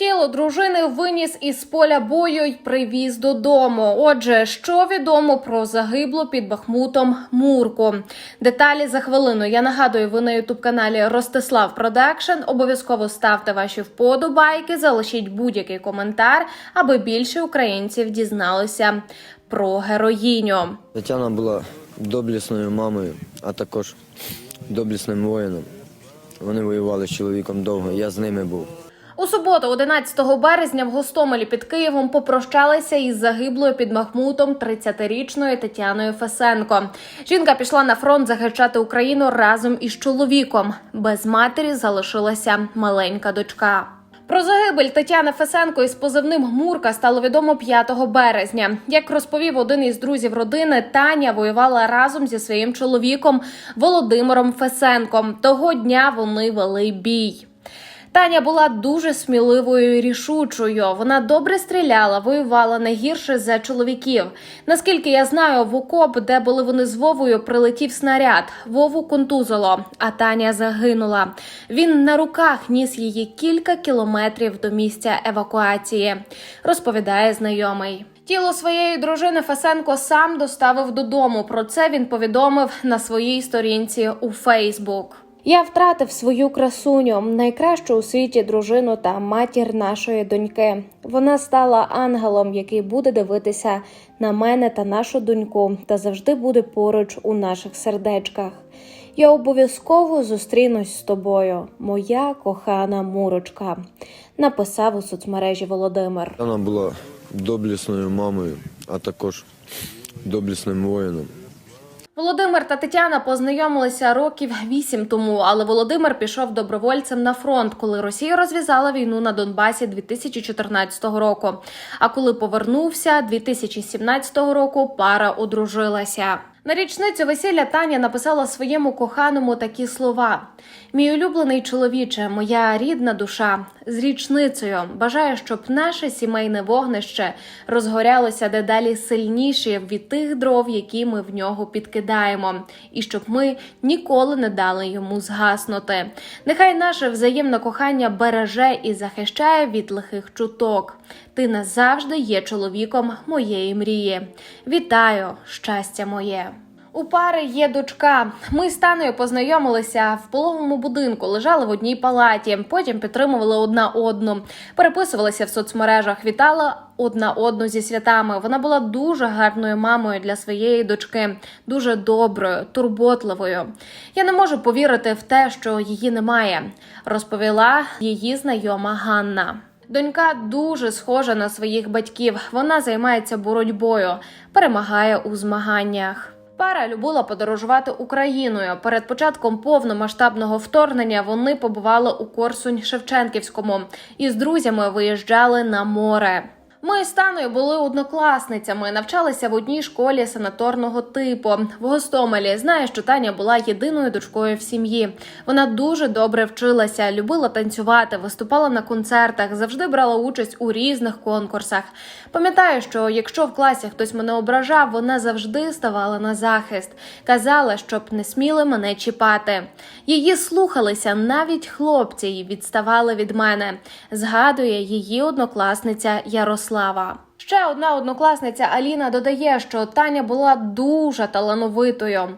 Тіло дружини виніс із поля бою й привіз додому. Отже, що відомо про загиблу під Бахмутом Мурку? Деталі за хвилину. Я нагадую, ви на ютуб каналі Ростислав Продакшн. Обов'язково ставте ваші вподобайки, залишіть будь-який коментар, аби більше українців дізналися про героїню. Тетяна була доблісною мамою, а також доблісним воїном. Вони воювали з чоловіком довго, я з ними був. У суботу, 11 березня, в Гостомелі під Києвом попрощалися із загиблою під Махмутом 30-річною Тетяною Фесенко. Жінка пішла на фронт захищати Україну разом із чоловіком. Без матері залишилася маленька дочка. Про загибель Тетяни Фесенко із позивним Гмурка стало відомо 5 березня. Як розповів один із друзів родини, Таня воювала разом зі своїм чоловіком Володимиром Фесенком. Того дня вони вели бій. Таня була дуже сміливою і рішучою. Вона добре стріляла, воювала не гірше за чоловіків. Наскільки я знаю, в окоп, де були вони з Вовою, прилетів снаряд. Вову контузило, а Таня загинула. Він на руках ніс її кілька кілометрів до місця евакуації, розповідає знайомий. Тіло своєї дружини Фесенко сам доставив додому. Про це він повідомив на своїй сторінці у Фейсбук. Я втратив свою красуню, найкращу у світі дружину та матір нашої доньки. Вона стала ангелом, який буде дивитися на мене та нашу доньку, та завжди буде поруч у наших сердечках. Я обов'язково зустрінусь з тобою, моя кохана мурочка, написав у соцмережі Володимир. Тетяна була доблісною мамою, а також доблісним воїном. Володимир та Тетяна познайомилися років вісім тому, але Володимир пішов добровольцем на фронт, коли Росія розв'язала війну на Донбасі 2014 року. А коли повернувся 2017 року, пара одружилася. На річницю весілля Таня написала своєму коханому такі слова: Мій улюблений чоловіче, моя рідна душа з річницею. Бажаю, щоб наше сімейне вогнище розгорялося дедалі сильніше від тих дров, які ми в нього підкидаємо, і щоб ми ніколи не дали йому згаснути. Нехай наше взаємне кохання береже і захищає від лихих чуток. Ти назавжди є чоловіком моєї мрії. Вітаю, щастя моє. У пари є дочка. Ми з Таною познайомилися в пологовому будинку, лежали в одній палаті. Потім підтримували одна одну, переписувалися в соцмережах, вітала одна одну зі святами. Вона була дуже гарною мамою для своєї дочки, дуже доброю, турботливою. Я не можу повірити в те, що її немає, розповіла її знайома Ганна. Донька дуже схожа на своїх батьків. Вона займається боротьбою, перемагає у змаганнях. Пара любила подорожувати Україною. Перед початком повномасштабного вторгнення вони побували у Корсунь Шевченківському і з друзями виїжджали на море. Ми з Таною були однокласницями, навчалися в одній школі санаторного типу в Гостомелі. Знаю, що Таня була єдиною дочкою в сім'ї. Вона дуже добре вчилася, любила танцювати, виступала на концертах, завжди брала участь у різних конкурсах. Пам'ятаю, що якщо в класі хтось мене ображав, вона завжди ставала на захист. Казала, щоб не сміли мене чіпати. Її слухалися навіть хлопці і відставали від мене. Згадує її однокласниця Ярослава. Ще одна однокласниця Аліна додає, що Таня була дуже талановитою.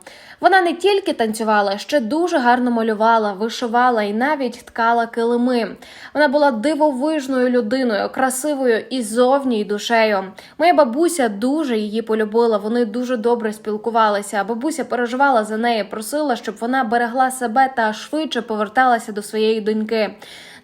Вона не тільки танцювала, ще дуже гарно малювала, вишивала і навіть ткала килими. Вона була дивовижною людиною, красивою і зовні й душею. Моя бабуся дуже її полюбила. Вони дуже добре спілкувалися. Бабуся переживала за неї, просила, щоб вона берегла себе та швидше поверталася до своєї доньки.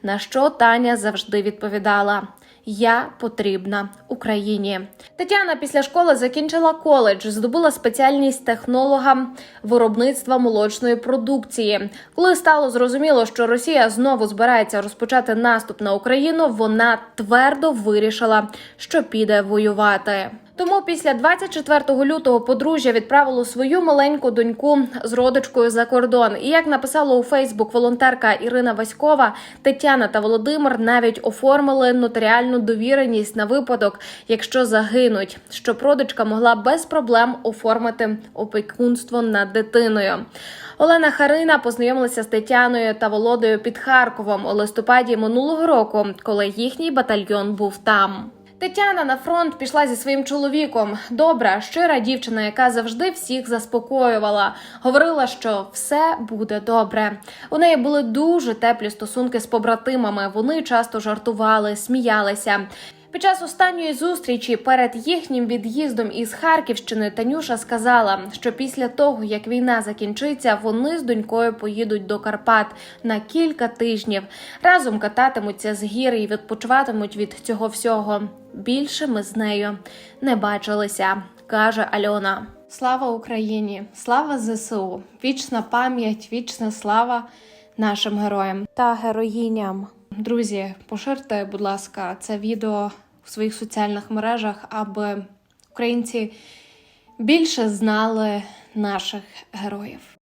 На що Таня завжди відповідала: Я потрібна Україні. Тетяна після школи закінчила коледж, здобула спеціальність технолога виробництва молочної продукції. Коли стало зрозуміло, що Росія знову збирається розпочати наступ на Україну, вона твердо вирішила, що піде воювати. Тому після 24 лютого подружжя відправило свою маленьку доньку з родичкою за кордон. І як написала у Фейсбук волонтерка Ірина Васькова, Тетяна та Володимир навіть оформили нотаріальну соціальну довіреність на випадок, якщо загинуть, що родичка могла без проблем оформити опікунство над дитиною. Олена Харина познайомилася з Тетяною та Володою під Харковом у листопаді минулого року, коли їхній батальйон був там. Тетяна на фронт пішла зі своїм чоловіком. Добра, щира дівчина, яка завжди всіх заспокоювала. Говорила, що все буде добре. У неї були дуже теплі стосунки з побратимами. Вони часто жартували, сміялися. Під час останньої зустрічі перед їхнім від'їздом із Харківщини Танюша сказала, що після того, як війна закінчиться, вони з донькою поїдуть до Карпат на кілька тижнів. Разом кататимуться з гір і відпочиватимуть від цього всього. Більше ми з нею не бачилися, каже Альона. Слава Україні! Слава ЗСУ! Вічна пам'ять, вічна слава нашим героям та героїням. Друзі, поширте, будь ласка, це відео в своїх соціальних мережах, аби українці більше знали наших героїв.